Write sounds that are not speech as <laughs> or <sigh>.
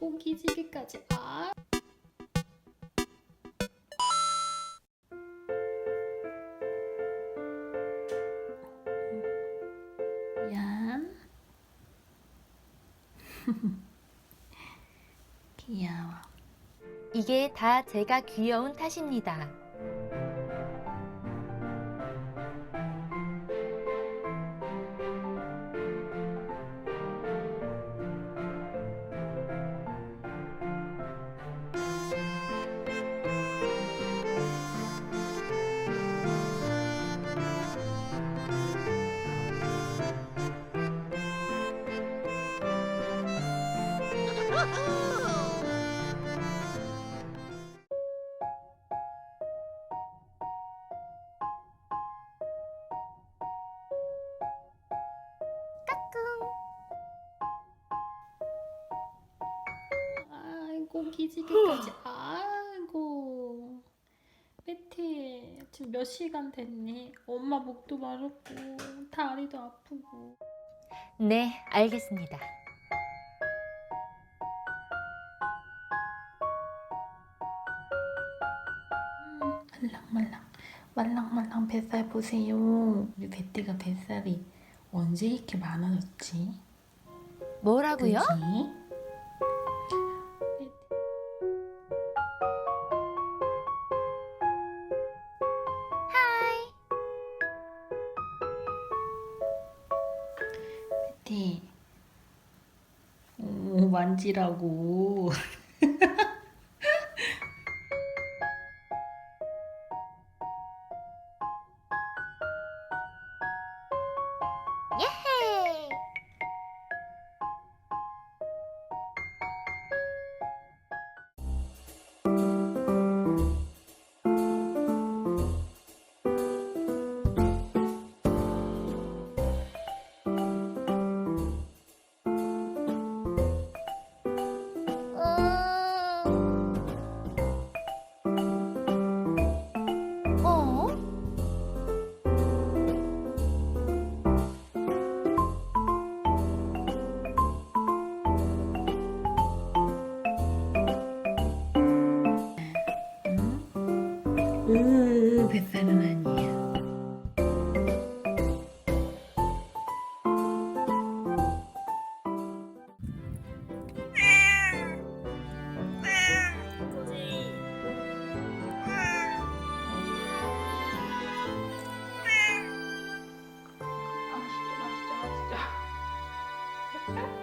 아이고 기지개까지 아 미안 귀여워. 이게 다 제가 귀여운 탓입니다. 기지개까지 아이고 베티 지금 몇 시간 됐니? 엄마 목도 마르고 다리도 아프고 네, 알겠습니다. 말랑말랑 말랑말랑 뱃살 보세요 우리 베티가 뱃살이 언제 이렇게 많아졌지? 뭐라고요? 그지? 베티 오, 만지라고 <laughs> Yeah! 으으 뱃살은 아니야 Yeah.